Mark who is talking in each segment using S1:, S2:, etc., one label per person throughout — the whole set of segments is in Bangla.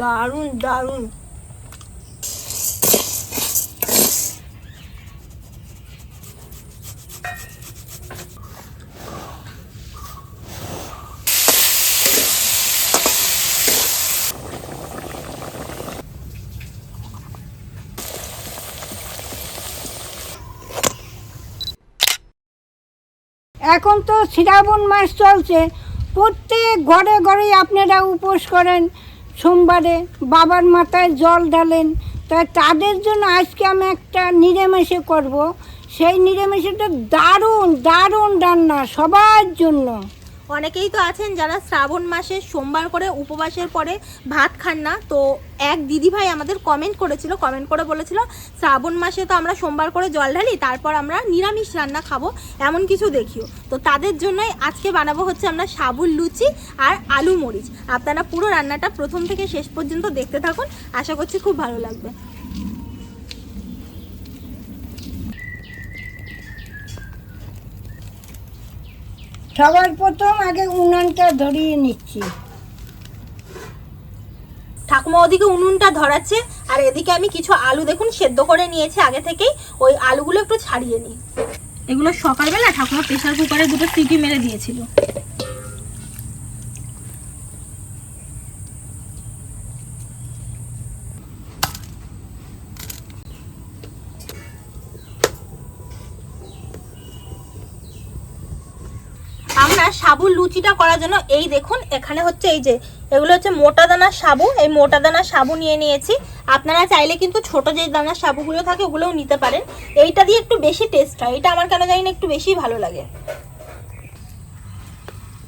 S1: দারুণ দারুণ। এখন তো শ্রাবণ মাস চলছে। প্রত্যেক ঘরে ঘরেই আপনারা উপোস করেন। সোমবারে বাবার মাথায় জল ঢালেন। তাই তাদের জন্য আজকে আমি একটা নিরামিষে করব। সেই নিরামিষেটা দারুণ দারুণ রান্না সবার জন্য।
S2: অনেকেই তো আছেন যারা শ্রাবণ মাসে, সোমবার করে, উপবাসের পরে ভাত খান না। তো এক দিদিভাই আমাদের কমেন্ট করেছিল কমেন্ট করে বলেছিল, শ্রাবণ মাসে তো আমরা সোমবার করে জল ঢালি, তারপর আমরা নিরামিষ রান্না খাব, এমন কিছু দেখিও। তো তাদের জন্যই আজকে বানাবো হচ্ছে আমরা সাবুর লুচি আর আলু মরিচ। আপনারা পুরো রান্নাটা প্রথম থেকে শেষ পর্যন্ত দেখতে থাকুন। আশা করছি খুব ভালো লাগবে।
S1: সবার প্রথম আগে উনুনটা ধরিয়ে নিচ্ছি।
S2: ঠাকুমা ওদিকে উনুনটা ধরাচ্ছে আর এদিকে আমি কিছু আলু দেখুন সেদ্ধ করে নিয়েছি আগে থেকেই। ওই আলুগুলো একটু ছাড়িয়ে নিই। এগুলো সকালবেলা ঠাকুমা প্রেশার কুকারে দুটো সিটি মেরে দিয়েছিল আমরা সাবুর লুচিটা করার জন্য এই দেখুন, এখানে হচ্ছে এই যে, এগুলো হচ্ছে মোটা দানার সাবু, এই মোটা দানার সাবু নিয়ে নিয়েছি। আপনারা চাইলে কিন্তু ছোট যে দানার সাবুগুলো থাকে, ওগুলোও নিতে পারেন। এইটা দিয়ে একটু বেশি টেস্ট হয়। এটা আমার কেন জানি না একটু বেশি ভালো লাগে।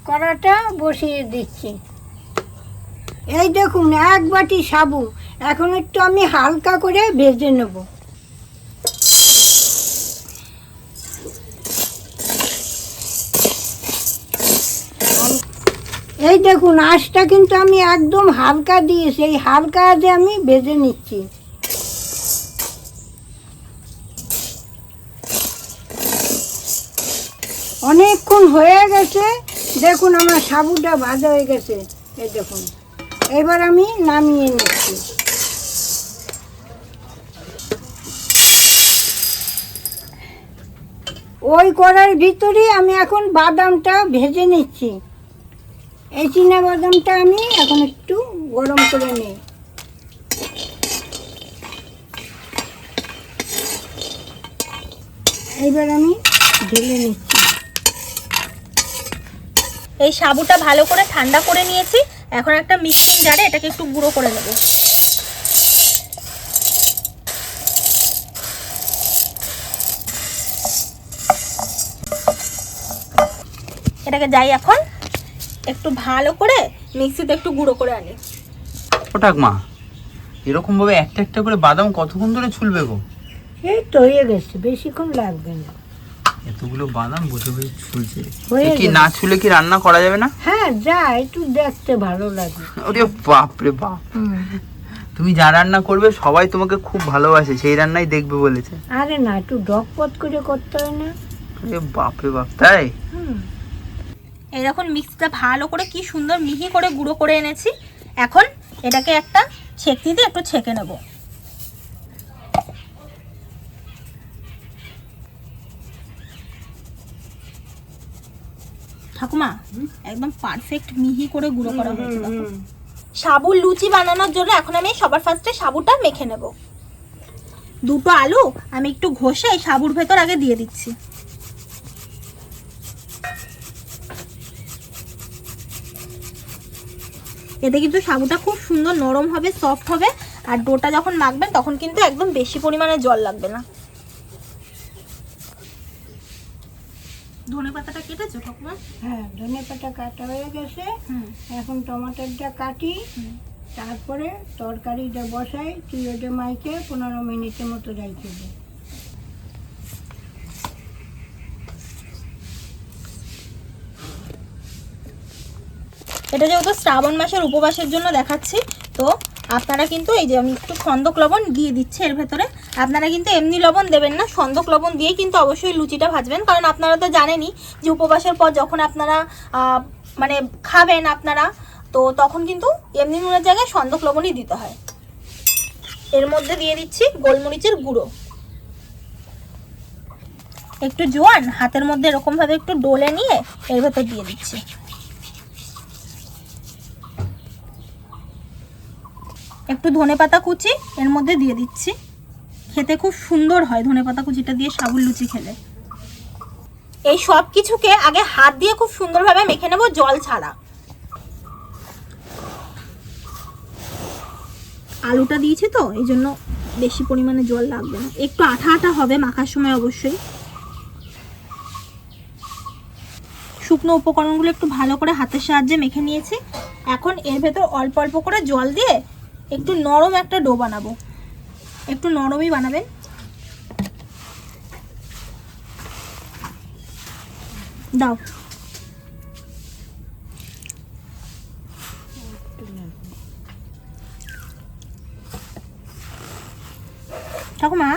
S1: কড়াটা বসিয়ে দিচ্ছি। এই দেখুন, এক বাটি সাবু। এখন একটু আমি হালকা করে ভেজে নেব। এই দেখুন, আঁশটা কিন্তু আমি একদম হালকা দিয়েছি এই হালকা আজে আমি ভেজে নিচ্ছি। অনেকক্ষণ হয়ে গেছে, দেখুন আমার সাবুটা ভাজা হয়ে গেছে, এই দেখুন। এবার আমি নামিয়ে নিচ্ছি। ওই কড়ার ভিতরে আমি এখন বাদামটা ভেজে নিচ্ছি। এই চীনা বাদামটা আমি এখন একটু গরম করে নিই। এইবার আমি ঢেলে নিচ্ছি।
S2: এই সাবুটা ভালো করে ঠান্ডা করে নিয়েছি। এখন একটা মিক্সিং জারে এটাকে একটু গুঁড়ো করে নেব। এটাকে যাই এখন। একটু ভালো করে মিক্সিতে একটু গুঁড়ো করে আনি।
S3: ও ঠাকমা এরকম ভাবে একটা একটা করে বাদাম কতক্ষণ ধরে ছুলবে গো?
S1: এই তো হয়ে গেছে বেশিক্ষণ লাগবে না।
S3: এতগুলো বাদাম বসে বসে ছুলছে।
S1: হয়ে
S3: কি না ছুলে কি রান্না করা যাবে না?
S1: হ্যাঁ যা একটু দেখতে ভালো লাগে।
S3: ওরে বাপ রে বাপ। তুমি যা রান্না করবে সবাই তোমাকে খুব ভালোবাসে সেই রান্নাই দেখবে বলেছে।
S1: আরে না একটু ডকপট করে করতে হয় না।
S3: আরে বাপ রে বাপ তাই?
S1: হুম।
S2: এই দেখুন মিক্সিটা ভালো করে কি সুন্দর মিহি করে গুঁড়ো করে এনেছি। এখন এটাকে একটা ছেঁকনি দিয়ে একটু ছেঁকে নেব। ঠাকুমা একদম পারফেক্ট মিহি করে গুঁড়ো করা হয়েছে। সাবুর লুচি বানানোর জন্য এখন আমি সবার ফার্স্টে সাবুটা মেখে নেব। দুটো আলু আমি একটু ঘষে সাবুর ভেতর আগে দিয়ে দিচ্ছি। এতে কিন্তু সাবুটা খুব সুন্দর নরম হবে সফট হবে। আর ডোটা যখন মাখবেন তখন কিন্তু একদম বেশি পরিমাণে জল লাগবে না। ধনে পাতাটা কেটেছো ঠাকুমা?
S1: হ্যাঁ ধনে পাতা কাটা হয়ে গেছে। এখন টমাটোটা কাটি তারপরে তরকারিটা বসাই চুলোতে মাইকে পনেরো মিনিটের মতো রেখে
S2: এটা যেহেতু শ্রাবণ মাসের উপবাসের জন্য দেখাচ্ছি, তো আপনারা কিন্তু এই যে আমি একটু সন্দক লবণ দিয়ে দিচ্ছি এর ভেতরে, আপনারা কিন্তু এমনি লবণ দেবেন না সন্দক লবণ দিয়ে কিন্তু অবশ্যই লুচিটা ভাজবেন, কারণ আপনারা তো জানেনই যে উপবাসের পর যখন আপনারা মানে খাবেন আপনারা, তো তখন কিন্তু এমনি নুনের জায়গায় সন্দক লবণই দিতে হয়। এর মধ্যে দিয়ে দিচ্ছি গোলমরিচের গুঁড়ো। একটু জোয়ান, হাতের মধ্যে এরকমভাবে একটু ডোলে নিয়ে এর ভেতর দিয়ে দিচ্ছি। একটু ধনেপাতা কুচি, এর মধ্যে দিয়ে দিচ্ছি। খেতে খুব সুন্দর হয় ধনেপাতা কুচিটা দিয়ে সাবুর লুচি খেলে। এই সব কিছুকে আগে হাত দিয়ে খুব সুন্দরভাবে মেখে নেব জল ছাড়া। আলুটা দিয়েছি তো, এই জন্য বেশি পরিমাণে জল লাগবে না। একটু আঠা আঠা হবে মাখার সময় অবশ্যই। শুকনো উপকরণগুলো একটু ভালো করে হাতের সাহায্যে মেখে নিয়েছি। এখন এর ভেতর অল্প অল্প করে জল দিয়ে একটু নরম একটা ডো বানাবো। একটু নরমই বানাবেন। দাও। ঠাকুমা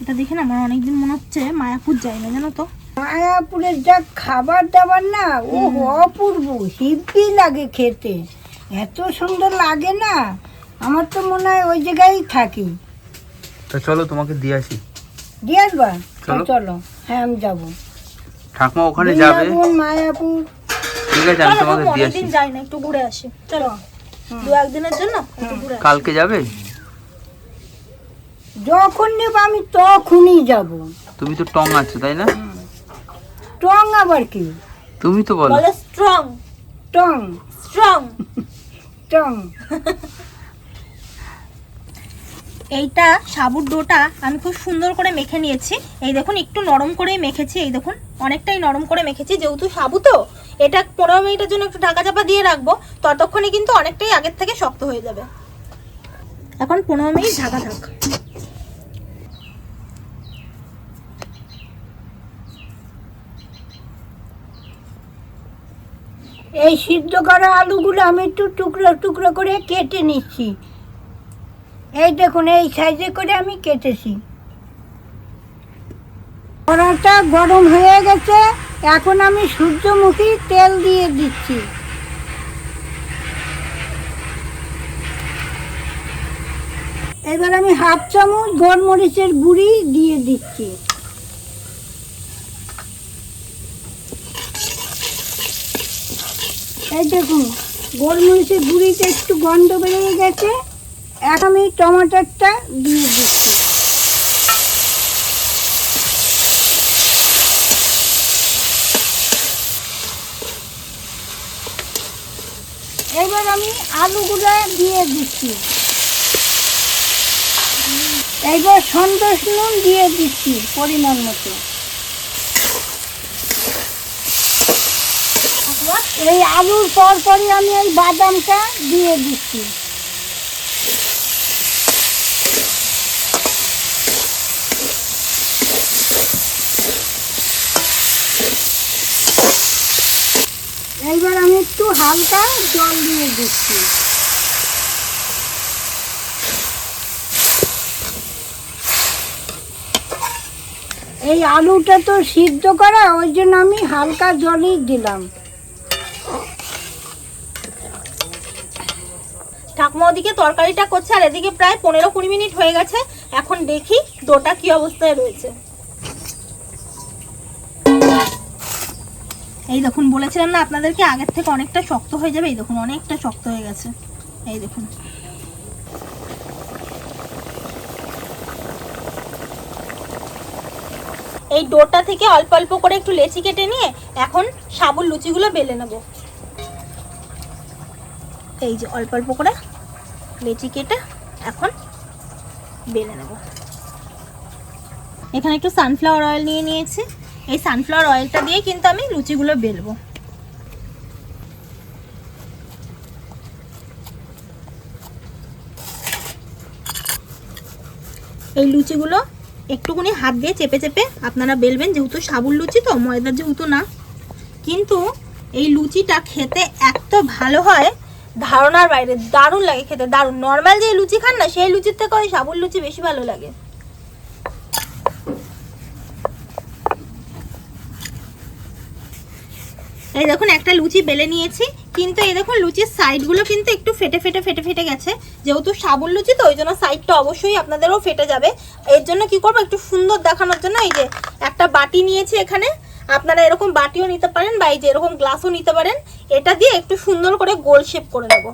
S2: এটা দেখে না আমার অনেকদিন মনে হচ্ছে মায়াপুর যাই না জানো তো।
S1: মায়াপুরের যা খাবার দাবার না ও অপূর্ব হিব্বি লাগে খেতে। এত সুন্দর লাগে না। আমার তো মনে হয় ওই জায়গায় থাকি।
S3: তা চলো তোমাকে দিয়ে আসি।
S1: দিয়ে আসবা?
S3: চলো।
S1: চলো। হ্যাঁ আমি যাব।
S3: ঠাকমা ওখানে যাবে?
S1: মায়াপুর।
S3: ঠিক আছে আমি তোমাকে দিয়ে আসি।
S2: যাই না একটু ঘুরে আসি। চলো দু একদিনের জন্য একটু ঘুরে
S3: কালকে যাবে?
S1: যখন নেব আমি তখনই যাব।
S3: তুমি তো টং আছো তাই না?
S1: টং আবার কি?
S3: তুমি তো বলো।
S2: বলো স্ট্রং
S1: টং।
S2: স্ট্রং
S1: টং।
S2: এইটা সাবুর ডোটা আমি খুব সুন্দর করে মেখে নিয়েছি। এই দেখুন, একটু নরম করেই মেখেছি, এই দেখুন, অনেকটাই নরম করে মেখেছি। যেহেতু সাবু তো, এটা পনেরো মিনিটের জন্য একটু ঢাকা চাপা দিয়ে রাখব, ততক্ষণে কিন্তু অনেকটাই আগের থেকে শক্ত হয়ে যাবে। এখন পনেরো মিনিট ঢাকা থাক।
S1: এই সিদ্ধ করা আলুগুলো আমি একটু টুকরো টুকরো করে কেটে নিচ্ছি। এই দেখুন, এই সাইজে করে আমি কেটেছি। কড়াটা গরম হয়ে গেছে, এখন আমি সূর্যমুখী তেল দিয়ে দিচ্ছি। এবার আমি হাফ চামচ গোলমরিচের গুঁড়ি দিয়ে দিচ্ছি। এই দেখুন, গোলমরিচের গুঁড়িতে একটু গন্ধ বেরিয়ে গেছে। এখন আমি টমাটারটা দিয়ে দিচ্ছি। এবার আমি আলুগুলো দিয়ে দিচ্ছি। এইবার সন্তোষ নুন দিয়ে দিচ্ছি পরিমাণ মতো। এই আলুর পর পরই আমি এই বাদামটা দিয়ে দিচ্ছি। এইবার আমি একটু হালকা জল দিয়ে দিচ্ছি। এই আলুটা তো সিদ্ধ করা, ওই জন্য আমি হালকা জলই দিলাম।
S2: ঠাকুমা ওদিকে তরকারিটা করছে, আর এদিকে প্রায় পনেরো কুড়ি মিনিট হয়ে গেছে। এখন দেখি ডোটা কি অবস্থায় রয়েছে। এই দেখুন, বলেছিলাম না আপনাদেরকে, আগের থেকে অনেকটা শক্ত হয়ে যাবে। এই দেখুন, অনেকটা শক্ত হয়ে গেছে। এই দেখুন। এই ডোটা থেকে অল্প অল্প করে একটু লেচি কেটে নিয়ে এখন সাবুর লুচিগুলো বেলে নেব। এই যে অল্প অল্প করে লেচি কেটে এখন বেলে নেব। এখানে একটু সানফ্লাওয়ার অয়েল নিয়ে নিয়েছি। এই সানফ্লাওয়ার অয়েলটা দিয়ে কিন্তু আমি লুচিগুলো বেলবো। এই লুচিগুলো একটুখানি হাত দিয়ে চেপে চেপে আপনারা বেলবেন, যেহেতু সাবুর লুচি তো, ময়দার যেহেতু না। কিন্তু এই লুচিটা খেতে এত ভালো হয়, ধারণার বাইরে দারুণ লাগে খেতে, দারুণ। নর্মাল যে লুচি খান না, সেই লুচির থেকে ওই সাবুর লুচি বেশি ভালো লাগে। এই দেখুন, একটা লুচি বেলে নিয়েছি। কিন্তু এই দেখুন, লুচির সাইডগুলো কিন্তু একটু ফেটে ফেটে ফেটে ফেটে গেছে। যেহেতু সাবুন লুচি, তো ওই জন্য সাইডটা অবশ্যই আপনাদেরও ফেটে যাবে। এর জন্য কি করব, একটু সুন্দর দেখানোর জন্য এই যে একটা বাটি নিয়েছি এখানে। আপনারা এরকম বাটিও নিতে পারেন বা এই যে এরকম গ্লাসও নিতে পারেন। এটা দিয়ে একটু সুন্দর করে গোল শেপ করে নেব।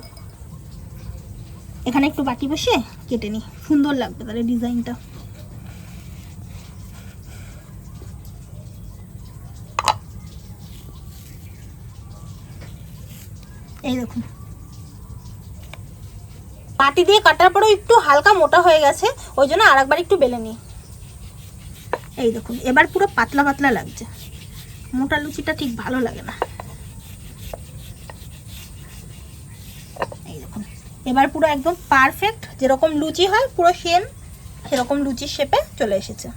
S2: এখানে একটু বাটি বসে কেটে নিই। সুন্দর লাগবে তাহলে ডিজাইনটা। এই দেখুন। বাটি দিয়ে কাটার পরেও একটু হালকা মোটা হয়ে গেছে, ওই জন্য আরেকবার একটু বেলে নিই। এই দেখুন, এবার পুরো পাতলা পাতলা লাগছে। মোটা লুচিটা ঠিক ভালো লাগে না। এই দেখুন, এবার পুরো একদম পারফেক্ট যেরকম লুচি হয়, পুরো সেম সেরকম লুচির শেপে চলে এসেছে।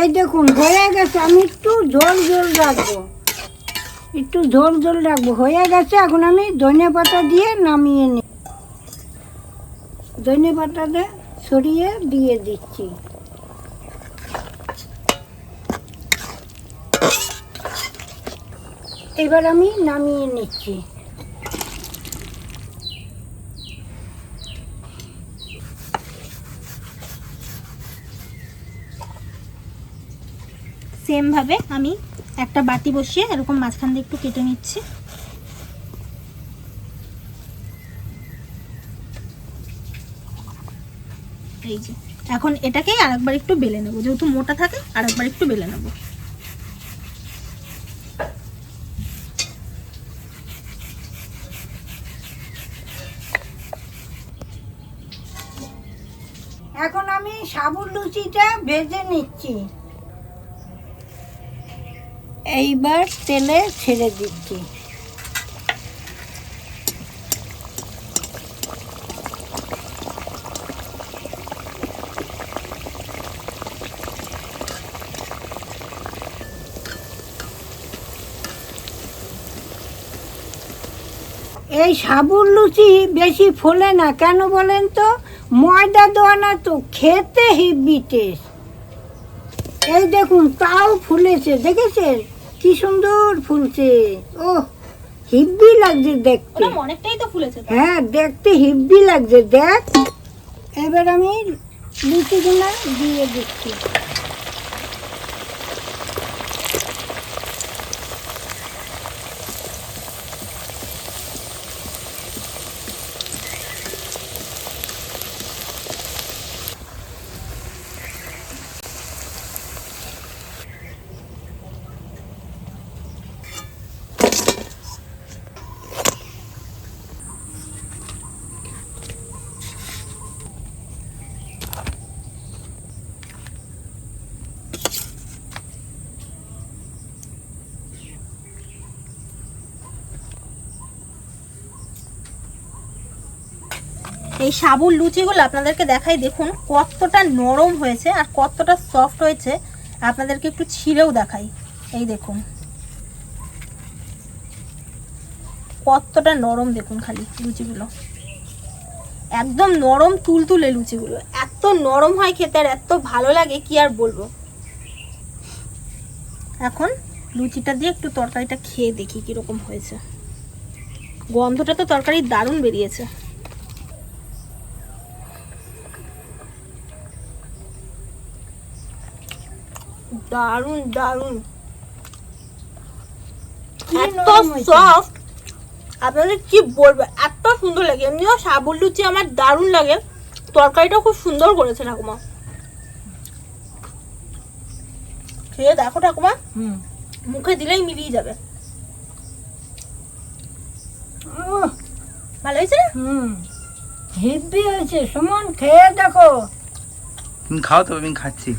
S1: এই দেখুন, হয়ে গেছে, আমি একটু জল জল রাখব। একটু ঝোল ঝোল রাখব। হয়ে গেছে, এখন আমি ধনে পাতা দিয়ে নামিয়ে নিই ধনে পাতাটা সরিয়ে দিয়ে দিচ্ছি। এবার আমি নামিয়ে নিচ্ছি।
S2: সেম ভাবে আমি একটা বাটি বসিয়ে এরকম মাঝখান দিয়ে একটু কেটে নিচ্ছি। এই যে, এখন এটাকেই আরেকবার একটু বেলে নেব। যেহেতু মোটা থাকে, আরেকবার একটু বেলে নেব।
S1: এখন আমি সাবুর লুচিটা ভেজে নিচ্ছি। এইবার তেলে ছেড়ে দিচ্ছি। এই সাবুর লুচি বেশি ফোলে না, কেন বলেন তো? ময়দা দেওয়া না তো, খেতে হিব্বি টেস্ট। এই দেখুন, তাও ফুলেছে, দেখেছেন? কি সুন্দর ফুলছে। ও হিব্বি লাগছে দেখতে।
S2: অনেকটাই তো ফুলেছে
S1: হ্যাঁ দেখতে হিব্বি লাগছে দেখ। এবার আমি লুচিগুলো দিয়ে দিচ্ছি
S2: এই সাবুর লুচিগুলো আপনাদেরকে দেখাই, দেখুন কতটা নরম হয়েছে আর কতটা সফট হয়েছে। আপনাদেরকে একটু ছিঁড়েও দেখাই। এই দেখুন। কতটা নরম দেখুন খালি লুচিগুলো। একদম নরম তুলতুলে লুচিগুলো। এত নরম হয় খেতে আর এত ভালো লাগে, কি আর বলব? এখন লুচিটা দিয়ে একটু তরকারিটা খেয়ে দেখি কীরকম হয়েছে। গন্ধটা তো তরকারি দারুণ বেরিয়েছে। দারুণ
S1: কি
S2: এত সফট আপনাদের কি বলব এত সুন্দর লাগে। এমনিও সাবুর লুচি আমার দারুণ লাগে। তরকারিটা খুব সুন্দর করেছে ঠাকুমা। খেয়ে দেখো ঠাকুমা।
S1: হুম।
S2: মুখে দিলেই মিলিয়ে যাবে। ভালো হয়েছে
S1: হুম। হিব্বি হয়েছে। সুমন খেয়ে দেখো।
S3: খাও তো আমি খাচ্ছি।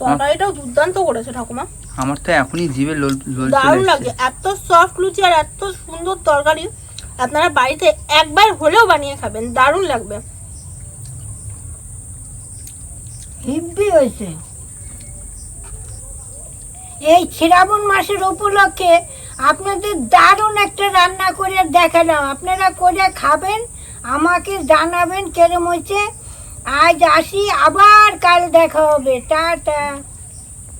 S2: তরকারিটাও দুর্দান্ত করেছে ঠাকুমা।
S3: আমার তো এখনই জিভে লোল লোল
S2: দারুণ লাগে এত সফট লুচি আর এত সুন্দর তরকারি আপনারা বাড়িতে একবার হলেও বানিয়ে খাবেন দারুণ লাগবে।
S1: হিব্বি হয়েছে। এই শ্রাবণ মাসের উপলক্ষে আপনাদের দারুণ একটা রান্না করে দেখালাম। আপনারা করে খাবেন আমাকে জানাবেন কেরম হয়েছে। আজ আসি আবার কাল দেখা হবে। টাটা।